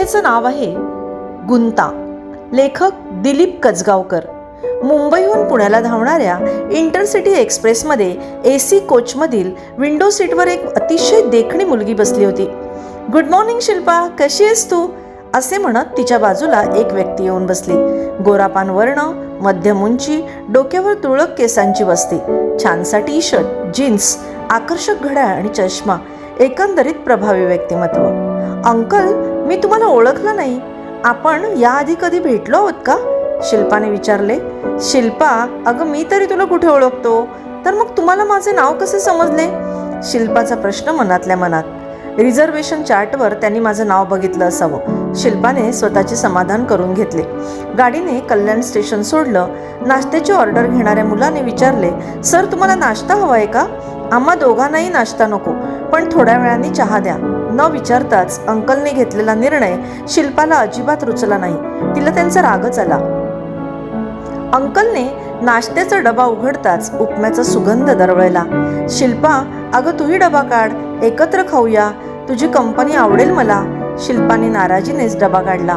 कथेचं नाव आहे गुंता. लेखक दिलीप कचगावकर मुंबईहून पुण्याला धावणाऱ्या इंटरसिटी एक्सप्रेसमध्ये ए सी कोचमधील विंडो सीटवर एक अतिशय देखणी मुलगी बसली होती. गुड मॉर्निंग शिल्पा कशी आहेस तू? असे म्हणत तिच्या बाजूला एक व्यक्ती येऊन बसली. गोरापान वर्ण मध्यम उंची डोक्यावर तुळक केसांची वस्ती छानसा टी शर्ट जीन्स आकर्षक घड्याळ आणि चष्मा एकंदरीत प्रभावी व्यक्तिमत्व. अंकल मी तुम्हाला ओळखलं नाही. आपण याआधी कधी भेटलो आहोत का? शिल्पाने विचारले. शिल्पा अगं मी तरी तुला कुठे ओळखतो? तर मग तुम्हाला माझे नाव कसे समजले? शिल्पाचा प्रश्न मनातल्या मनात. रिझर्वेशन चार्टवर त्यांनी माझं नाव बघितलं असावं. शिल्पाने स्वतःचे समाधान करून घेतले. गाडीने कल्याण स्टेशन सोडलं. नाश्त्याची ऑर्डर घेणाऱ्या मुलाने विचारले सर तुम्हाला नाश्ता हवा आहे का? आम्हा दोघांनाही नाश्ता नको पण थोड्या वेळाने चहा द्या. न विचारताच अंकलने घेतलेला निर्णय शिल्पाला अजिबात रुचला नाही. तिला त्यांचा रागच आला. अंकलने नाश्त्याचा डबा उघडताच उपम्याचा सुगंध दरवळला. शिल्पा अगं तूही डबा काढ एकत्र खाऊया. तुझी कंपनी आवडेल मला. शिल्पाने नाराजीनेच डबा काढला.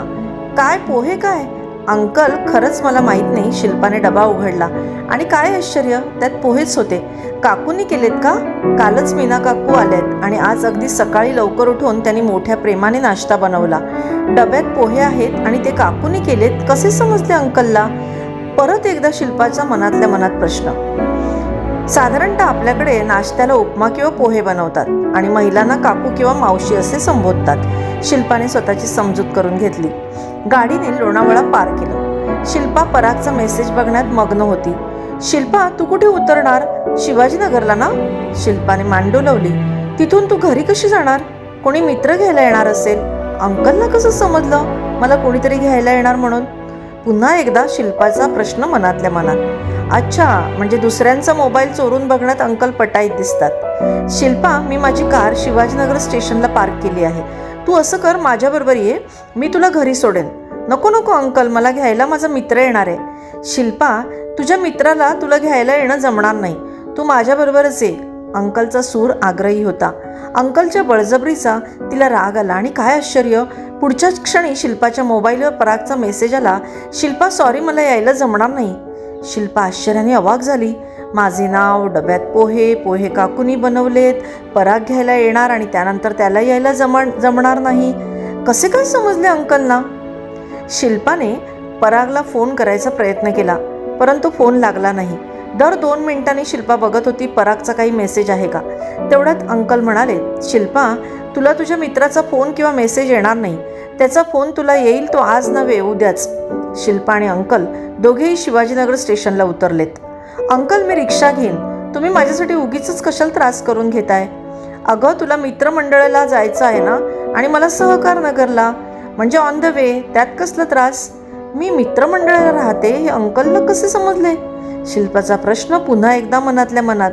काय पोहे काय? अंकल खरंच मला माहीत नाही शिल्पाने डबा उघडला. आणि काय आश्चर्य त्यात पोहेच होते. काकूनी केलेत का? कालच मीना काकू आल्यात आणि आज अगदी सकाळी लवकर उठून त्यांनी मोठ्या प्रेमाने नाश्ता बनवला. डब्यात पोहे आहेत आणि ते काकूनी केलेत कसे समजले अंकलला? परत एकदा शिल्पाच्या मनातल्या मनात प्रश्न. साधारणतः आपल्याकडे नाश्त्याला उपमा किंवा पोहे बनवतात आणि महिलांना काकू किंवा मावशी असे संबोधतात. शिल्पाने स्वतःची समजूत करून घेतली. गाडीने लोणावळा पार केलं. शिल्पा परागचा मेसेज बघण्यात मग्न होती. शिल्पा तू कुठे उतरणार? शिवाजीनगरला ना? शिल्पाने मान डोलवली तिथून तू घरी कशी जाणार? कोणी मित्र घ्यायला येणार असेल? अंकलला कसं समजलं? मला कोणीतरी घ्यायला येणार म्हणून? पुन्हा एकदा शिल्पाचा प्रश्न मनातल्या मनात. अच्छा म्हणजे दुसऱ्यांचा मोबाईल चोरून बघण्यात अंकल पटाईत दिसतात. शिल्पा मी माझी कार शिवाजीनगर स्टेशनला पार्क केली आहे. तू असं कर माझ्याबरोबर ये. मी तुला घरी सोडेन. नको नको अंकल. मला घ्यायला माझा मित्र येणार आहे. शिल्पा तुझ्या मित्राला तुला घ्यायला येणं जमणार नाही. तू माझ्याबरोबरच ये. अंकलचा सूर आग्रही होता. अंकलच्या बळजबरीचा तिला राग आला. आणि काय आश्चर्य! पुढच्याच क्षणी शिल्पाच्या मोबाईलवर परागचा मेसेज आला शिल्पा सॉरी मला यायला जमणार नाही. शिल्पा आश्चर्याने अवाक झाली. माझे नाव डब्यात पोहे पोहे काकूनी बनवलेत पराग घ्यायला येणार आणि त्यानंतर त्याला यायला जमण जमणार नाही. कसे काय समजले अंकलना? शिल्पाने परागला फोन करायचा प्रयत्न केला परंतु फोन लागला नाही. दर दोन मिनिटांनी शिल्पा बघत होती परागचा काही मेसेज आहे का? तेवढ्यात अंकल म्हणाले शिल्पा तुला तुझ्या मित्राचा फोन किंवा मेसेज येणार नाही. त्याचा फोन तुला येईल तो आज नव्हे उद्याच. शिल्पा आणि अंकल दोघेही शिवाजीनगर स्टेशनला उतरलेत. अंकल मी रिक्षा घेईन. तुम्ही माझ्यासाठी उगीच कशाला त्रास करून घेताय? अगं तुला मित्रमंडळाला जायचं आहे ना? आणि मला सहकार नगरला. म्हणजे ऑन द वे त्यात कसला त्रास? मी मित्रमंडळाला राहते हे अंकलला कसे समजले? शिल्पाचा प्रश्न पुन्हा एकदा मनातल्या मनात.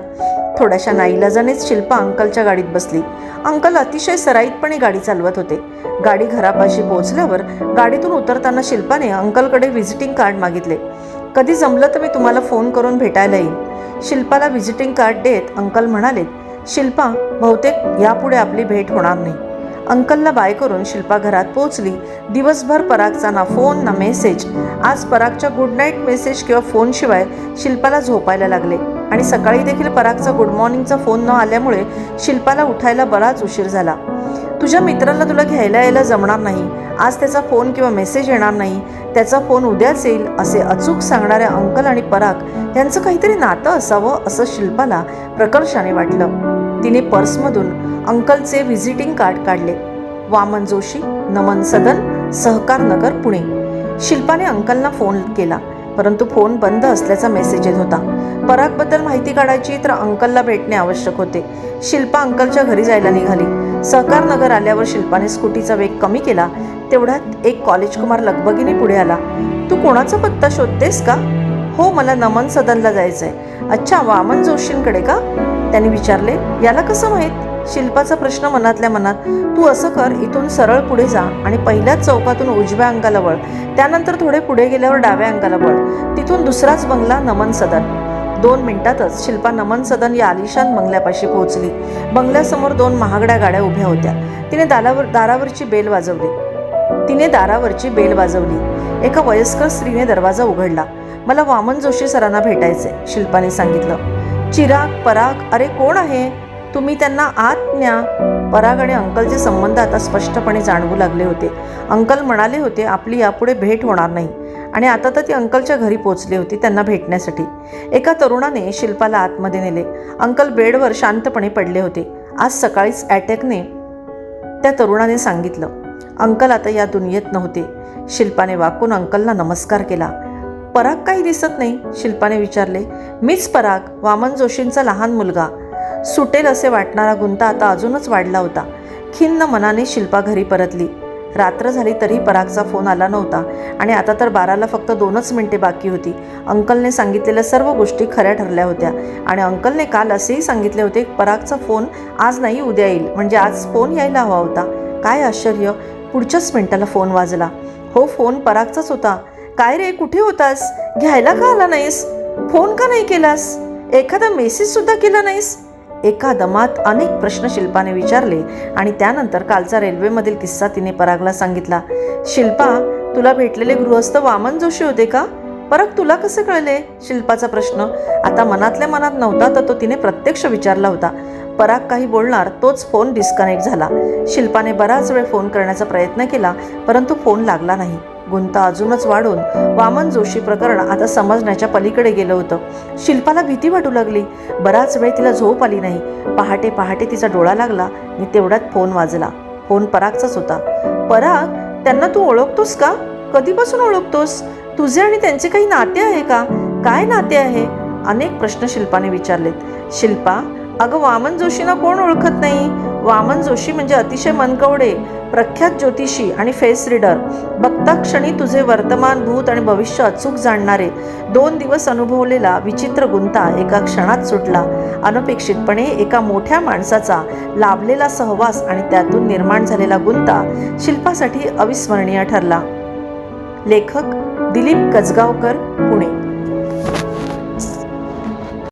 थोड्याशा नाईलाजानेच शिल्पा अंकलच्या गाडीत बसली. अंकल अतिशय सराईतपणे गाडी चालवत होते. गाडी घरापाशी पोहोचल्यावर गाडीतून उतरताना शिल्पाने अंकलकडे व्हिजिटिंग कार्ड मागितले. कधी जमलं तर मी तुम्हाला फोन करून भेटायला येईन. शिल्पाला व्हिजिटिंग कार्ड देत अंकल म्हणाले शिल्पा बहुतेक यापुढे आपली भेट होणार नाही. अंकलला बाय करून शिल्पा घरात पोहोचली. दिवसभर परागचा ना फोन ना मेसेज आज परागच्या गुड नाईट मेसेज किंवा फोनशिवाय शिल्पाला झोपायला लागले. आणि सकाळी देखील परागचा गुड मॉर्निंगचा फोन न आल्यामुळे शिल्पाला उठायला बराच उशीर झाला. तुझ्या मित्राला तुला घ्यायला यायला जमणार नाही. आज त्याचा फोन किंवा मेसेज येणार नाही. त्याचा फोन उद्याच येईल असे अचूक सांगणाऱ्या अंकल आणि पराग यांचं काहीतरी नातं असावं असं शिल्पाला प्रकर्षाने वाटलं. तिने पर्समधून अंकलचे व्हिजिटिंग कार्ड काढले. वामन जोशी नमन सदन सहकार नगर पुणे. शिल्पाने अंकलना फोन केला परंतु फोन बंद असल्याचा मेसेज येत होता. परागबद्दल माहिती काढायची तर अंकलला भेटणे आवश्यक होते. शिल्पा अंकलच्या घरी जायला निघाली. सहकार नगर आल्यावर शिल्पाने स्कूटीचा वेग कमी केला तेवढ्यात एक कॉलेज कुमार लगबगीने पुढे आला. तू कोणाचा पत्ता शोधतेस का? हो मला नमन सदनला जायचंय. अच्छा वामन जोशींकडे का? त्याने विचारले. याला कसं माहीत? शिल्पाचा प्रश्न मनातल्या मनात. तू असं कर इथून सरळ पुढे जा आणि पहिल्याच चौकातून उजव्या अंगाला वळ. त्यानंतर थोडे पुढे गेल्यावर डाव्या अंगाला वळ. तिथून दुसराच बंगला नमन सदन. दोन मिनिटातच शिल्पा नमन सदन या आलिशान बंगल्यापाशी पोहोचली. बंगल्यासमोर दोन महागड्या गाड्या उभ्या होत्या. तिने दारावर दारावरची बेल वाजवली. तिने दारावरची बेल वाजवली. एका वयस्कर स्त्रीने दरवाजा उघडला. मला वामन जोशी सरांना भेटायचे शिल्पाने सांगितलं. चिराग पराग अरे कोण आहे? तुम्ही त्यांना आत न्या पराग आणि अंकलचे संबंध आता स्पष्टपणे जाणवू लागले होते. अंकल म्हणाले होते आपली यापुढे भेट होणार नाही. आणि आता तर ती अंकलच्या घरी पोचली होती त्यांना भेटण्यासाठी. एका तरुणाने शिल्पाला आतमध्ये नेले. अंकल बेडवर शांतपणे पडले होते. आज सकाळीच अटॅकने त्या तरुणाने सांगितलं अंकल आता या दुनियेत नव्हते. शिल्पाने वाकून अंकलला नमस्कार केला. पराग काही दिसत नाही? शिल्पाने विचारले. मीच पराग वामन जोशींचा लहान मुलगा. सुटेल असे वाटणारा गुंता आता अजूनच वाढला होता. खिन्न मनाने शिल्पा घरी परतली. रात्र झाली तरी परागचा फोन आला नव्हता आणि आता तर बाराला फक्त दोनच मिनिटे बाकी होती. अंकलने सांगितलेल्या सर्व गोष्टी खऱ्या ठरल्या होत्या आणि अंकलने काल असेही सांगितले होते परागचा फोन आज नाही उद्या येईल. म्हणजे आज फोन यायला हवा होता. काय आश्चर्य! पुढच्याच मिनिटाला फोन वाजला. हो फोन परागचाच होता. काय रे कुठे होतास? घ्यायला का आला नाहीस? फोन का नाही केलास? एखादा मेसेज सुद्धा केला नाहीस? एका दमात अनेक प्रश्न शिल्पाने विचारले आणि त्यानंतर कालचा रेल्वेमधील किस्सा तिने परागला सांगितला. शिल्पा तुला भेटलेले गृहस्थ वामन जोशी होते का? परग तुला कसं कळले? शिल्पाचा प्रश्न. आता मनातल्या मनात नव्हता तर तो तिने प्रत्यक्ष विचारला होता. पराग काही बोलणार तोच फोन डिस्कनेक्ट झाला. शिल्पाने बराच वेळ फोन करण्याचा प्रयत्न केला परंतु फोन लागला नाही. गुंता अजूनच वाढून वामन जोशी प्रकरण आता समजण्याच्या पलीकडे गेलं होतं. शिल्पाला भीती वाटू लागली. बराच वेळ तिला झोप आली नाही. पहाटे पहाटे तिचा डोळा लागला. आणि तेवढ्यात फोन वाजला. फोन परागचाच होता. पराग त्यांना तू ओळखतोस का? कधीपासून ओळखतोस? तुझे आणि त्यांचे काही नाते आहे का? काय नाते आहे? अनेक प्रश्न शिल्पाने विचारलेत. शिल्पा अगं वामन जोशींना कोण ओळखत नाही? वामन जोशी म्हणजे अतिशय मनकवडे प्रख्यात ज्योतिषी आणि फेस रीडर. बघता क्षणी तुझे वर्तमान भूत आणि भविष्य अचूक जाणणारे. दोन दिवस अनुभवलेला विचित्र गुंता एका क्षणात सुटला. अनपेक्षितपणे एका मोठ्या माणसाचा लाभलेला सहवास आणि त्यातून निर्माण झालेला गुंता शिल्पासाठी अविस्मरणीय ठरला. लेखक दिलीप कजगावकर पुणे.